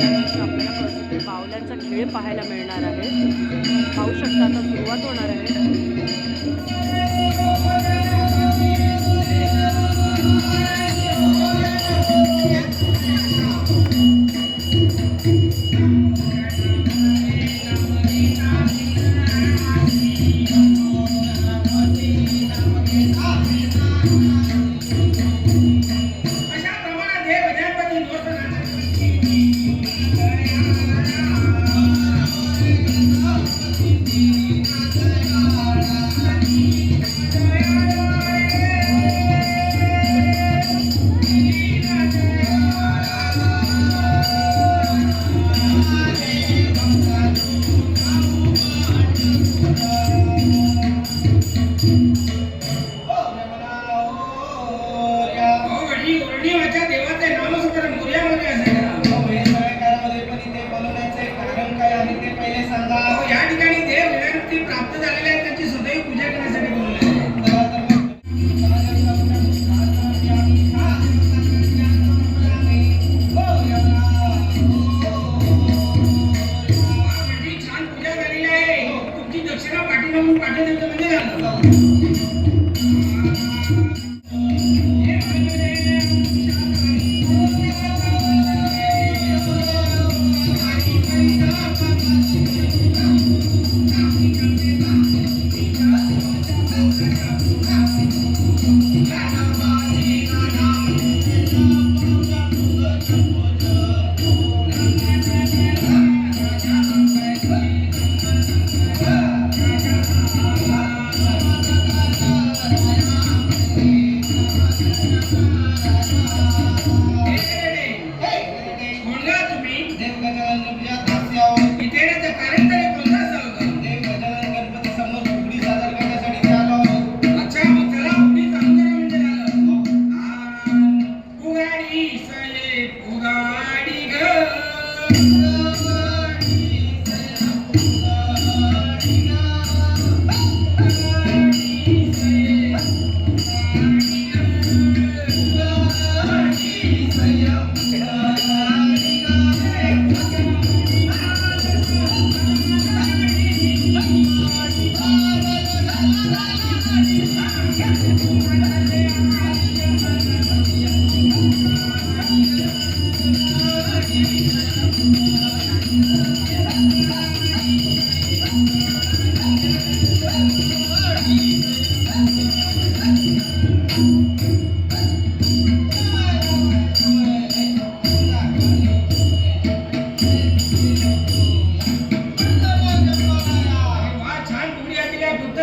त्याच्यावरती आपल्याला बावल्यांचा खेळ पाहायला मिळणार आहे. पाहू शकता आता सुरुवात होणार आहे.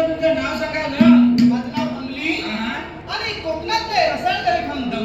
तुमचं नाव सांगा ना. माझं नाव अंगली आणि कोकणातलं रसायन तरी खांदम